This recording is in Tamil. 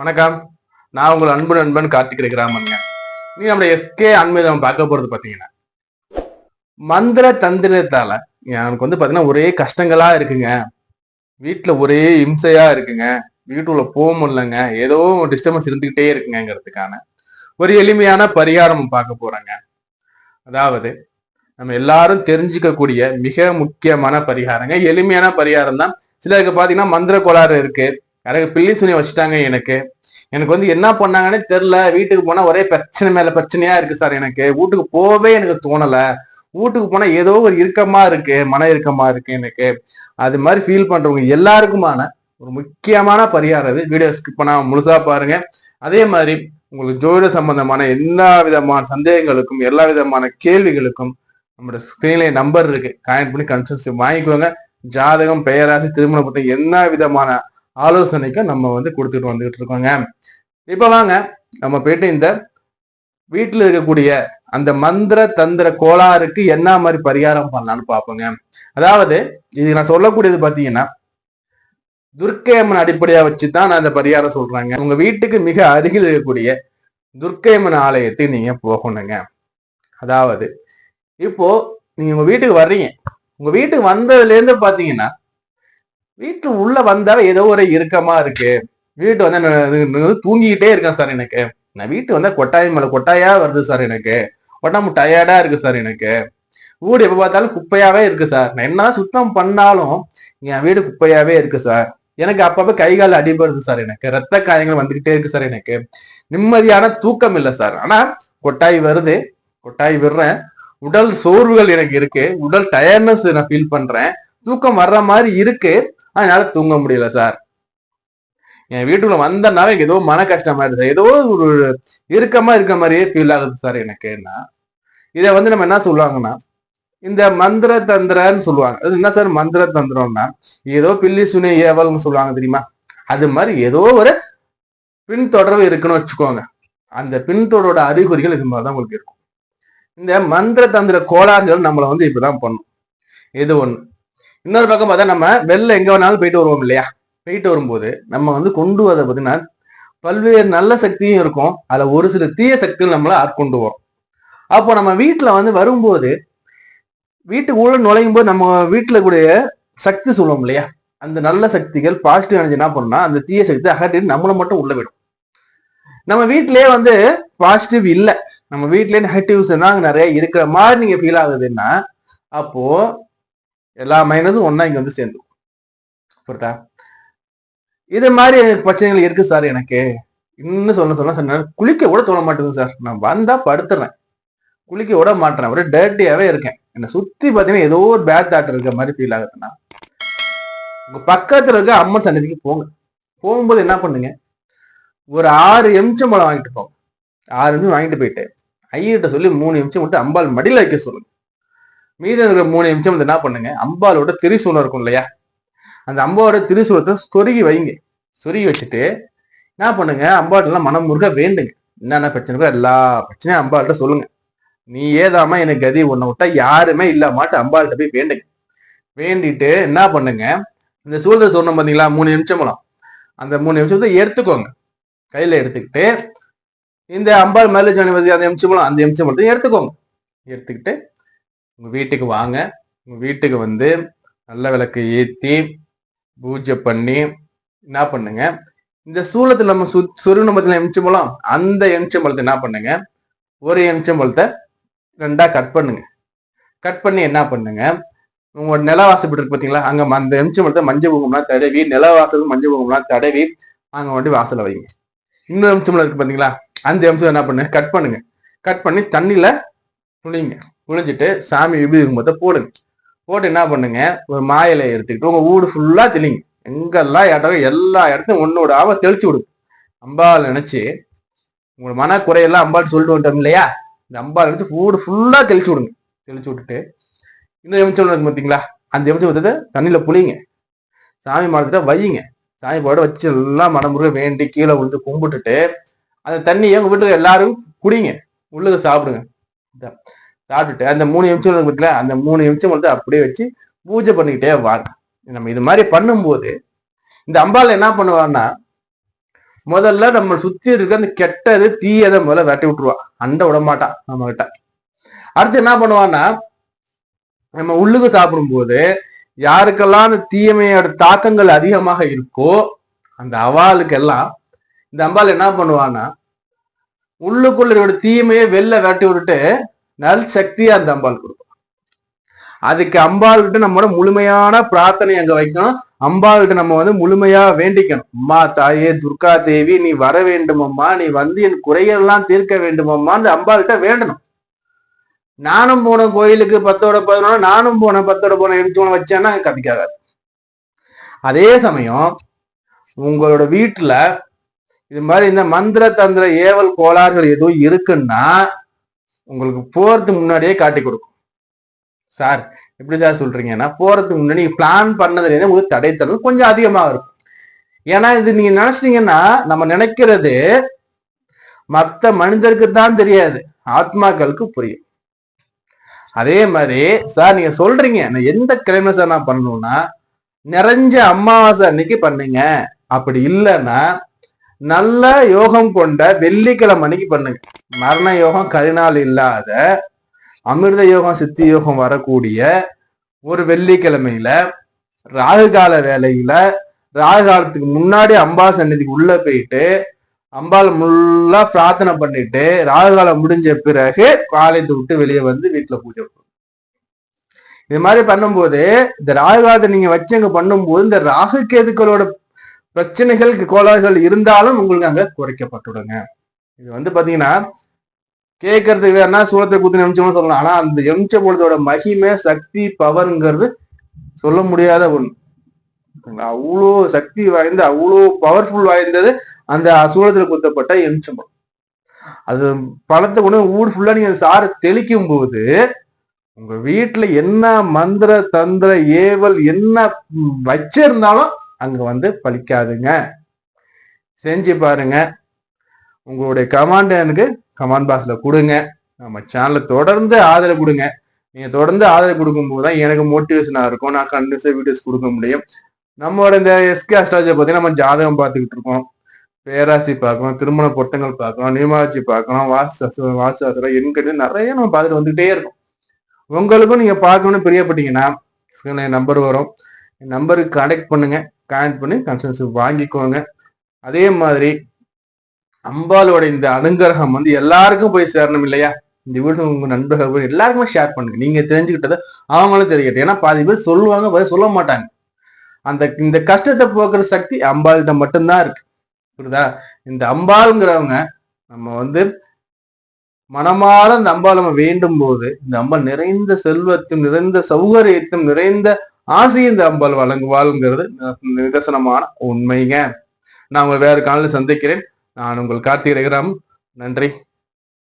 வணக்கம். நான் உங்கள் அன்பு நண்பன் கார்த்திக் கிராமங்க நீ நம்ம எஸ்கே அண்மையில் நம்ம பார்க்க போறது பார்த்தீங்கன்னா மந்திர தந்திரத்தால எனக்கு வந்து பார்த்தீங்கன்னா ஒரே கஷ்டங்களா இருக்குங்க. வீட்டில் ஒரே இம்சையா இருக்குங்க. வீட்டுக்குள்ள போக முடியலங்க. ஏதோ டிஸ்டர்பன்ஸ் இருந்துகிட்டே இருக்குங்கிறதுக்கான ஒரு எளிமையான பரிகாரம் பார்க்க போறேங்க. அதாவது நம்ம எல்லாரும் தெரிஞ்சுக்கக்கூடிய மிக முக்கியமான பரிகாரங்க. எளிமையான பரிகாரம் தான் சிலருக்கு பார்த்தீங்கன்னா மந்திர கோளாறு இருக்கு. யாராவது பில்லி சுனி வச்சுட்டாங்க எனக்கு. எனக்கு வந்து என்ன பண்ணாங்கன்னே தெரில வீட்டுக்கு போனால் ஒரே பிரச்சனை மேலே பிரச்சனையா இருக்கு சார் எனக்கு. வீட்டுக்கு போகவே எனக்கு தோணலை. வீட்டுக்கு போனால் ஏதோ ஒரு இறுக்கமா இருக்கு மன இறுக்கமா இருக்கு எனக்கு. அது மாதிரி ஃபீல் பண்றவங்க எல்லாருக்குமான ஒரு முக்கியமான பரிகாரம் இது. வீடியோ ஸ்கிப் பண்ணாம முழுசா பாருங்க. அதே மாதிரி உங்களுக்கு ஜோதிட சம்பந்தமான எல்லா விதமான சந்தேகங்களுக்கும் எல்லா விதமான கேள்விகளுக்கும் நம்மளோட ஸ்கிரீன்ல நம்பர் இருக்கு. காயின் பண்ணி கன்சல்ட் வாங்கிக்கோங்க. ஜாதகம் பெயராசி திருமணம் பத்தி என்ன விதமான ஆலோசனைக்கும் நம்ம வந்து கொடுத்துட்டு வந்துகிட்டு இருக்கோங்க. இப்போ வாங்க நம்ம போயிட்டு இந்த வீட்டில் இருக்கக்கூடிய அந்த மந்திர தந்திர கோளாறுக்கு என்ன மாதிரி பரிகாரம் பண்ணலாம்னு பார்ப்போங்க. அதாவது இது நான் சொல்லக்கூடியது பாத்தீங்கன்னா துர்க்கையம்மன் வச்சு தான் நான் இந்த பரிகாரம் சொல்றாங்க. உங்க வீட்டுக்கு மிக அருகில் இருக்கக்கூடிய துர்க்கையம்மன் ஆலயத்துக்கு நீங்க போகணுங்க. அதாவது இப்போ நீங்க உங்க வீட்டுக்கு வர்றீங்க. உங்க வீட்டுக்கு வந்ததுலேருந்து பார்த்தீங்கன்னா வீட்டு உள்ள வந்தா ஏதோ ஒரு இறுக்கமா இருக்கு. வீட்டு வந்து தூங்கிக்கிட்டே இருக்கேன் சார் எனக்கு. நான் வீட்டு வந்தா கொட்டாய் மேல கொட்டாயா வருது சார் எனக்கு. உடம்பு டயர்டா இருக்கு சார் எனக்கு. வீடு எப்ப பார்த்தாலும் குப்பையாவே இருக்கு சார். நான் என்ன சுத்தம் பண்ணாலும் என் வீடு குப்பையாவே இருக்கு சார். எனக்கு அப்பப்ப கை கால் அடிபடுது சார் எனக்கு. ரத்த காயங்கள் வந்துகிட்டே இருக்கு சார் எனக்கு. நிம்மதியான தூக்கம் இல்லை சார். ஆனா கொட்டாய் வருது. கொட்டாய் விடுறேன். உடல் சோர்வுகள் எனக்கு இருக்கு. உடல் டயர்னஸ் நான் ஃபீல் பண்றேன். தூக்கம் வர்ற மாதிரி இருக்கு. அதனால தூங்க முடியல சார். என் வீட்டுக்குள்ள வந்தனால எனக்கு ஏதோ மன கஷ்டமா இருக்கு ஏதோ ஒரு இறுக்கமா இருக்க மாதிரியே ஃபீல் ஆகுது சார் எனக்குன்னா இதை வந்து நம்ம என்ன சொல்லுவாங்கன்னா இந்த மந்திர தந்திரன்னு சொல்லுவாங்க. அது என்ன சார் மந்திர தந்திரம்னா ஏதோ பில்லி சுனி ஏவல்னு சொல்லுவாங்க தெரியுமா? அது மாதிரி ஏதோ ஒரு பின்தொடர்பு இருக்குன்னு வச்சுக்கோங்க. அந்த பின்தொடரோட அறிகுறிகள் இது மாதிரி தான் உங்களுக்கு இருக்கும். இந்த மந்திர தந்திர கோளாறுகள் நம்மளை வந்து இப்படிதான் பண்ணும். இது ஒண்ணு? இன்னொரு பக்கம் பார்த்தா நம்ம வெளில எங்க வேணாலும் போயிட்டு வருவோம் இல்லையா? போயிட்டு வரும்போது நம்ம வந்து கொண்டு வரத பார்த்தீங்கன்னா பல்வேறு நல்ல சக்தியும் இருக்கும். அதில் ஒரு சில தீய சக்திகள் நம்மளை ஆட்கொண்டு வரும். அப்போ நம்ம வீட்டில் வந்து வரும்போது வீட்டுக்குள்ள நுழையும் போது நம்ம வீட்டில் கூடிய சக்தி சொல்லுவோம் இல்லையா? அந்த நல்ல சக்திகள் பாசிட்டிவ் எனர்ஜி என்ன பண்ணா அந்த தீய சக்தி அகற்றிட்டு நம்மளை மட்டும் உள்ள விடும். நம்ம வீட்டிலேயே வந்து பாசிட்டிவ் இல்லை. நம்ம வீட்லயே நெகட்டிவ்ஸ் தான் நிறைய இருக்கிற மாதிரி நீங்க ஃபீல் ஆகுதுன்னா அப்போ எல்லா மைனஸும் ஒன்னா இங்க வந்து சேர்ந்து புரியுதா? இது மாதிரி எனக்கு பிரச்சனைகள் இருக்கு சார் எனக்கு. இன்னும் சொல்ல சொல்ல சொன்ன குளிக்க கூட தோண மாட்டேங்குது சார் நான் வந்தா படுத்துறேன். குளிக்க விட மாட்டேன். ஒரு டர்ட்டியாவே இருக்கேன். என்னை சுத்தி பாத்தீங்கன்னா ஏதோ ஒரு பேட் தாட் இருக்க மாதிரி ஃபீல் ஆகுதுன்னா உங்க பக்கத்துல இருக்க அம்மன் சன்னதிக்கு போங்க. போகும்போது என்ன பண்ணுங்க? ஒரு ஆறு எம்ச்சம்பழம் வாங்கிட்டு போங்க. ஆறு எம்சம் வாங்கிட்டு போயிட்டு ஐயர்கிட்ட சொல்லி மூணு எம்சம் மட்டும் அம்பாள் மடியில் வைக்க சொல்லுங்க. மீதம் இருக்கிற மூணு நிமிஷம் வந்து என்ன பண்ணுங்க? அம்பாலோட திரிசூலம் இருக்கும் இல்லையா? அந்த அம்பாவோட திரிசூலத்தை சொருகி வைங்க. சொருகி வச்சுட்டு என்ன பண்ணுங்க? அம்பாட்டெல்லாம் மனம் முருக வேண்டுங்க. என்னென்ன பிரச்சனைக்கோ எல்லா பிரச்சனையும் அம்பாள்கிட்ட சொல்லுங்க. நீ ஏதாம எனக்கு கதி ஒன்ன விட்டா யாருமே இல்லாமாட்டு அம்பாள்கிட்ட போய் வேண்டுங்க. வேண்டிட்டு என்ன பண்ணுங்க? இந்த சூழல் சொன்னோம் பார்த்தீங்களா மூணு நிமிஷம்லாம் அந்த மூணு நிமிஷத்தை எடுத்துக்கோங்க. கையில எடுத்துக்கிட்டு இந்த அம்பாள் மேலே ஜனவதி அந்த நிமிஷம்லாம் அந்த எம்சம்பளத்தையும் எடுத்துக்கோங்க. எடுத்துக்கிட்டு உங்கள் வீட்டுக்கு வாங்க. உங்கள் வீட்டுக்கு வந்து நல்ல விளக்கு ஏற்றி பூஜை பண்ணி என்ன பண்ணுங்க? இந்த சூளத்தில் நம்ம சு சொருணம் எமிச்சம் எம்சம்பளம் அந்த எம்சம்பளத்தை என்ன பண்ணுங்க? ஒரு எமிச்சம் பழத்தை ரெண்டாக கட் பண்ணுங்க. கட் பண்ணி என்ன பண்ணுங்க? உங்களோட நிலவாசப்பட்டு இருக்கு பார்த்தீங்களா அங்கே அந்த எம்சம்பளத்தை மஞ்சள் குங்குமம்லாம் தடவி நிலவாசல் மஞ்சள் குங்குமம்லாம் தடவி அங்கே வண்டி வாசலை வைங்க. இன்னொரு எம்சம்பளம் இருக்கு பார்த்தீங்களா அந்த எமிச்சம் என்ன பண்ணுங்க? கட் பண்ணுங்க. கட் பண்ணி தண்ணியில் புளிங்க குளிஞ்சிட்டு சாமி விபூதி மொத்தம் போடுங்க. போட்டு என்ன பண்ணுங்க? ஒரு மாயில எடுத்துக்கிட்டு உங்க வீடு ஃபுல்லா தெளிங்க. எங்கெல்லாம் இடம் எல்லா இடத்தையும் ஒண்ணு விடாம தெளிச்சு விடுங்க. அம்பாள் நினைச்சு உங்களோட மன குறையெல்லாம் அம்பாள் சொல்லிட்டு வந்துட்டோம் இல்லையா? இந்த அம்பாள் நினைச்சு வீடு ஃபுல்லா தெளிச்சு விடுங்க. தெளிச்சு விட்டுட்டு இந்த எமிச்சம் இருக்கு பார்த்தீங்களா அந்த எமிச்சம் விட்டதை தண்ணியில புளிங்க சாமி மாடத்திட்ட வையுங்க. சாமி பாட வச்சு எல்லாம் மனமுருக வேண்டி கீழே விழுந்து கும்பிட்டுட்டு அந்த தண்ணியை உங்க வீட்டுக்கு எல்லாரும் குடிங்க. உள்ளுக்கு சாப்பிடுங்க. இதான். சாப்பிட்டுட்டு அந்த மூணு நிமிஷம் இருக்குல்ல அந்த மூணு நிமிஷம் வந்து அப்படியே வச்சு பூஜை பண்ணிக்கிட்டே வாங்க நம்ம இது மாதிரி பண்ணும்போது இந்த அம்பாள் என்ன பண்ணுவான்னா முதல்ல நம்ம சுத்தி இருக்க அந்த கெட்டது தீயதை முதல்ல வெட்டி விட்டுருவா. அண்டை விட மாட்டா நம்ம கிட்ட அடுத்து என்ன பண்ணுவான்னா நம்ம உள்ளுக்கு சாப்பிடும்போது யாருக்கெல்லாம் அந்த தீயமையோட தாக்கங்கள் அதிகமாக இருக்கோ அந்த அவாளுக்கு எல்லாம் இந்த அம்பாள் என்ன பண்ணுவான்னா உள்ளுக்குள்ள தீமையை வெளில வெட்டி விட்டுட்டு நல் சக்தியை அந்த அம்பாள் கொடுக்கும் அதுக்கு அம்பாள் கிட்ட நம்மளோட முழுமையான பிரார்த்தனை அங்க வைக்கணும். அம்பாள் கிட்ட நம்ம வந்து முழுமையா வேண்டிக்கணும். அம்மா தாயே துர்கா தேவி நீ வர வேண்டுமம்மா நீ வந்து என் குறையெல்லாம் தீர்க்க வேண்டுமம்மா அந்த அம்பாள் கிட்ட வேண்டணும். நானும் போன கோயிலுக்கு பத்தோட பதினோட நானும் போன பத்தோட போன எடுத்து வச்சேன்னா கதிக்காகாது அதே சமயம் உங்களோட வீட்டுல இது மாதிரி இந்த மந்திர தந்திர ஏவல் கோளாறுகள் எதுவும் இருக்குன்னா உங்களுக்கு போறதுக்கு முன்னாடியே காட்டி கொடுக்கும். சார் எப்படி சார் சொல்றீங்கன்னா போறதுக்கு முன்னாடி பிளான் பண்ணதுல உங்களுக்கு தடைத்தல் கொஞ்சம் அதிகமாக இருக்கும். ஏன்னா இது நீங்க நினைச்சிட்டீங்கன்னா நம்ம நினைக்கிறது மற்ற மனிதருக்கு தான் தெரியாது. ஆத்மாக்களுக்கு புரியும். அதே மாதிரி சார் நீங்க சொல்றீங்க நான் எந்த கிழமை சார் நான் பண்ணணும்னா நிறைஞ்ச அமாவாசை அன்னைக்கு பண்ணுங்க. அப்படி இல்லைன்னா நல்ல யோகம் கொண்ட வெள்ளிக்கிழமை அன்னைக்கு பண்ணுங்க. மரண யோகம் கரிநாள் இல்லாத அமிர்த யோகம் சித்தி யோகம் வரக்கூடிய ஒரு வெள்ளிக்கிழமையில ராகு கால வேலையில ராகு காலத்துக்கு முன்னாடி அம்பாள் சன்னதிக்கு உள்ள போயிட்டு அம்பாள் முல்லா பிரார்த்தனை பண்ணிட்டு ராகு காலம் முடிஞ்ச பிறகு காலையத்தை விட்டு வெளியே வந்து வீட்டுல பூஜை பண்ணுவோம் இது மாதிரி பண்ணும்போது இந்த ராகு காலத்தை நீங்க வச்சு அங்க பண்ணும்போது இந்த ராகு கேதுக்களோட பிரச்சனைகள் கோளாறுகள் இருந்தாலும் உங்களுக்கு அங்க குறைக்கப்பட்டுடுங்க. இது வந்து பாத்தீங்கன்னா கேட்கறதுக்கு வேணா சூளத்தை குத்து நிமிஷம்னு சொல்லலாம். ஆனா அந்த எமிச்ச பொழுதோட மகிமை சக்தி பவர்ங்கிறது சொல்ல முடியாத ஒண்ணு. அவ்வளோ சக்தி வாய்ந்த அவ்வளோ பவர்ஃபுல் வாய்ந்தது அந்த சூளத்துல குத்தப்பட்ட எமிச்சம்பழம் அது பழத்தை கொண்டு ஊர் ஃபுல்லா நீங்க சாறு தெளிக்கும் போது உங்க வீட்டுல என்ன மந்திர தந்திர ஏவல் என்ன வச்சிருந்தாலும் அங்க வந்து பலிக்காதுங்க. செஞ்சு பாருங்க. உங்களுடைய கமாண்ட் எனக்கு கமாண்ட் பாக்ஸ்ல கொடுங்க. நம்ம சேனலை தொடர்ந்து ஆதரவு கொடுங்க. நீங்க தொடர்ந்து ஆதரவு கொடுக்கும்போது தான் எனக்கு மோட்டிவேஷனா இருக்கும். நான் கண்டினியூஸா வீடியோஸ் கொடுக்க முடியும். நம்மளோட இந்த எஸ்கே அஸ்ட்ராலஜி பார்த்தீங்கன்னா நம்ம ஜாதகம் பார்த்துக்கிட்டு இருக்கோம். பேராசி பார்க்கணும் திருமண பொருத்தங்கள் பார்க்கணும் நியமாட்சி பார்க்கணும் வாசு வாசாசரம் எண்கட்டு நிறைய நம்ம பார்த்துட்டு வந்துகிட்டே இருக்கும். உங்களுக்கும் நீங்க பார்க்கணும்னு பிரியப்பட்டீங்கன்னா நம்பர் வரும். நம்பருக்கு கனெக்ட் பண்ணுங்க. கனெக்ட் பண்ணி கன்சல்ஸ் வாங்கிக்கோங்க. அதே மாதிரி அம்பாலோட இந்த அனுகிரகம் வந்து எல்லாருக்கும் போய் சேரணும் இல்லையா? இந்த வீடு உங்க நண்பர்கள் எல்லாருக்குமே ஷேர் பண்ணுங்க. நீங்க தெரிஞ்சுக்கிட்டதை அவங்களும் தெரிஞ்சுக்கிட்டு ஏன்னா பாதி பேர் சொல்லுவாங்க சொல்ல மாட்டாங்க. அந்த இந்த கஷ்டத்தை போக்குற சக்தி அம்பாள்கிட்ட மட்டும்தான் இருக்கு. புரியுதா? இந்த அம்பாளுங்கிறவங்க நம்ம வந்து மனமாற இந்த அம்பாள் நம்ம வேண்டும் போது இந்த அம்பாள் நிறைந்த செல்வத்தும் நிறைந்த சௌகரியத்தும் நிறைந்த ஆசையும் இந்த அம்பாள் வழங்குவாள்ங்கிறது நிதர்சனமான உண்மைங்க. நான் உங்களை வேறு காலையில் சந்திக்கிறேன். நான் உங்கள் கார்த்திகை நன்றி.